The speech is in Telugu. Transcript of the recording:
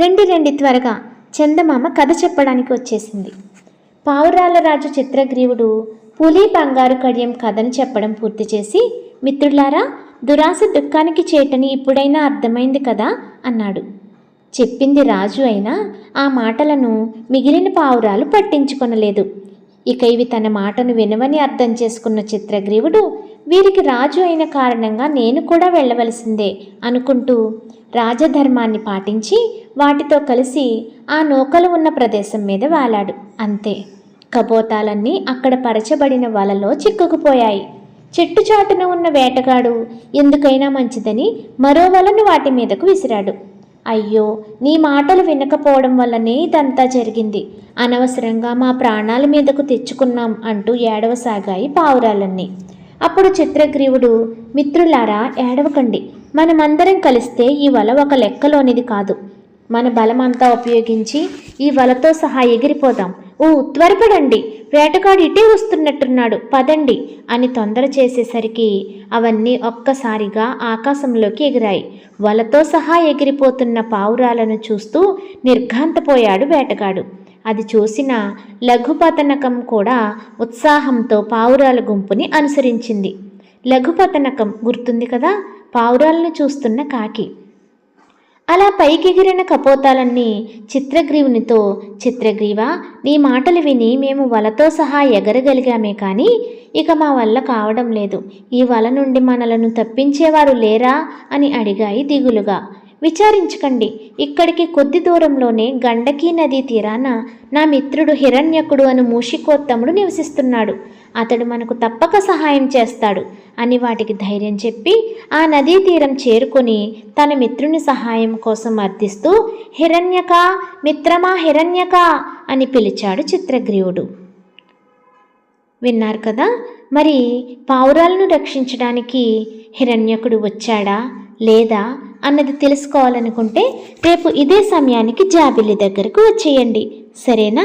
రండి రండి త్వరగా చందమామ కథ చెప్పడానికి వచ్చేసింది. పావురాల రాజు చిత్రగ్రీవుడు పులి బంగారు కడియం కథను చెప్పడం పూర్తి చేసి మిత్రులారా దురాశ దుఃఖానికి చేటని ఇప్పుడైనా అర్థమైంది కదా? అన్నాడు. చెప్పింది రాజు అయినా ఆ మాటలను మిగిలిన పావురాలు పట్టించుకొనలేదు. ఇక ఇవి తన మాటను వినవని అర్థం చేసుకున్న చిత్రగ్రీవుడు వీరికి రాజు అయిన కారణంగా నేను కూడా వెళ్ళవలసిందే అనుకుంటూ రాజధర్మాన్ని పాటించి వాటితో కలిసి ఆ నౌకలు ఉన్న ప్రదేశం మీద వాలాడు. అంతే. కపోతాలన్నీ అక్కడ పరచబడిన వలలో చిక్కుకుపోయాయి. చెట్టు చాటున ఉన్న వేటగాడు ఎందుకైనా మంచిదని మరో వలను వాటి మీదకు విసిరాడు. అయ్యో నీ మాటలు వినకపోవడం వల్లనే ఇదంతా జరిగింది. అనవసరంగా మా ప్రాణాల మీదకు తెచ్చుకున్నాం అంటూ ఏడవసాగాయి పావురాలన్నీ. అప్పుడు చిత్రగ్రీవుడు మిత్రులారా ఏడవకండి. మనమందరం కలిస్తే ఈ వల ఒక లెక్కలోనిది కాదు. మన బలమంతా ఉపయోగించి ఈ వలతో సహా ఎగిరిపోదాం. ఓ త్వరపడండి. వేటగాడు ఇటే వస్తున్నట్టున్నాడు. పదండి అని తొందర చేసేసరికి అవన్నీ ఒక్కసారిగా ఆకాశంలోకి ఎగిరాయి. వలతో సహా ఎగిరిపోతున్న పావురాలను చూస్తూ నిర్ఘాంతపోయాడు వేటగాడు. అది చూసిన లఘుపతనకం కూడా ఉత్సాహంతో పావురాల గుంపుని అనుసరించింది. లఘుపతనకం గుర్తుంది కదా? పావురాలను చూస్తున్న కాకి. అలా పైకెగిరిన కపోతాలన్నీ చిత్రగ్రీవునితో చిత్రగ్రీవ నీ మాటలు విని మేము వలతో సహా ఎగరగలిగామే కానీ ఇక మా వల్ల కావడం లేదు. ఈ వల నుండి మనలను తప్పించేవారు లేరా? అని అడిగాయి దిగులుగా. విచారించకండి. ఇక్కడికి కొద్ది దూరంలోనే గండకీ నదీ తీరాన నా మిత్రుడు హిరణ్యకుడు అను మూషికోత్తముడు నివసిస్తున్నాడు. అతడు మనకు తప్పక సహాయం చేస్తాడు. అని వాటికి ధైర్యం చెప్పి ఆ నదీ తీరం చేరుకొని తన మిత్రుని సహాయం కోసం అర్థిస్తూ హిరణ్యక మిత్రమా హిరణ్యక అని పిలిచాడు చిత్రగ్రీవుడు. విన్నారు కదా మరి పావురాలను రక్షించడానికి హిరణ్యకుడు వచ్చాడా లేదా అన్నది తెలుసుకోవాలనుకుంటే రేపు ఇదే సమయానికి జాబిల్లి దగ్గరకు వచ్చేయండి. సరేనా?